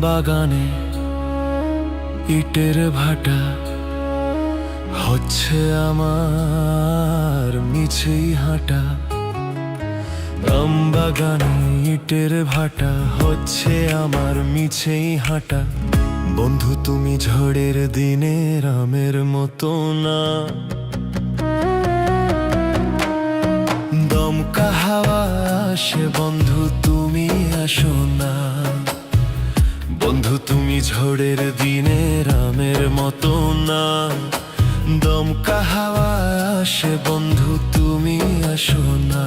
বাগানে ইটের ভাটা হচ্ছে আমার মিছেই হাঁটা। আম বাগানে ইটের ভাটা হচ্ছে আমার মিছেই হাঁটা। বন্ধু, তুমি ঝড়ের দিনে রামের মতো না। দমকা হাওয়া আসে, বন্ধু, তুমি আসো না। বন্ধু তুমি ঝড়ের দিনে রামের মতো না। দমকা হাওয়া আসে বন্ধু তুমি আসো না।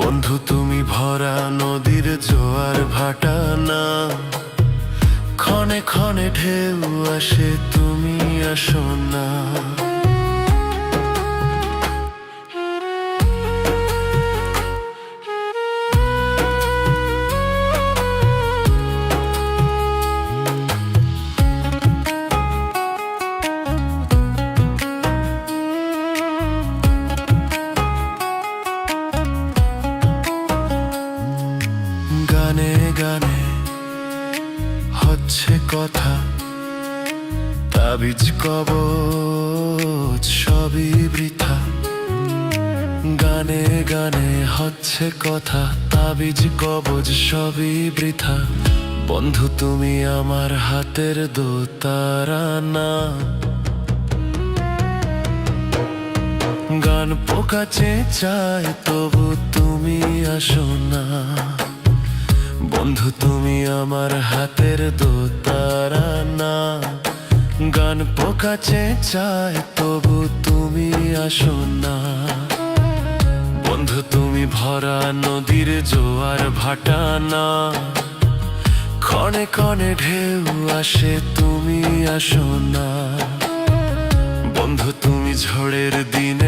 বন্ধু তুমি ভরা নদীর জোয়ার ভাটা না ক্ষণে ক্ষণে ঢেউ আসে তুমি আসো না। কথা, তাবিজ, কবচ, সবই বৃথা। গানে গানে হচ্ছে কথা, তাবিজ কবজ সবই বৃথা। বন্ধু, তুমি আমার হাতের দোতারা না। গান পোকাচে চায় তবু তুমি আসো না। বন্ধু, তুমি আমার হাতের দোতারা না গান পোকাচে চায় তবু তুমি আসো না বন্ধু, তুমি ভরা নদীর জোয়ার ভাটা না ক্ষণে ক্ষণে ঢেউ আসে, তুমি আসো না বন্ধু, তুমি ঝড়ের দিনে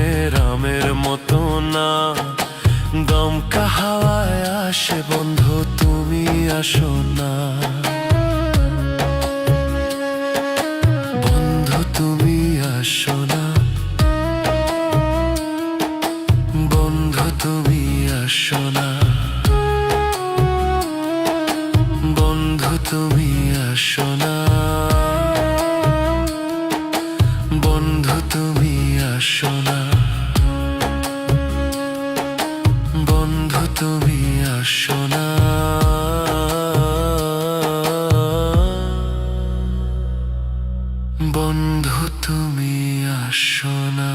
তুমি আসো না বন্ধু, তুমি আসো না। বন্ধু, তুমি আসো না। বন্ধু, তুমি আসো না। বন্ধু, তুমি আসো না। বন্ধু, তুমি আসো বন্ধু তুমি আসো না।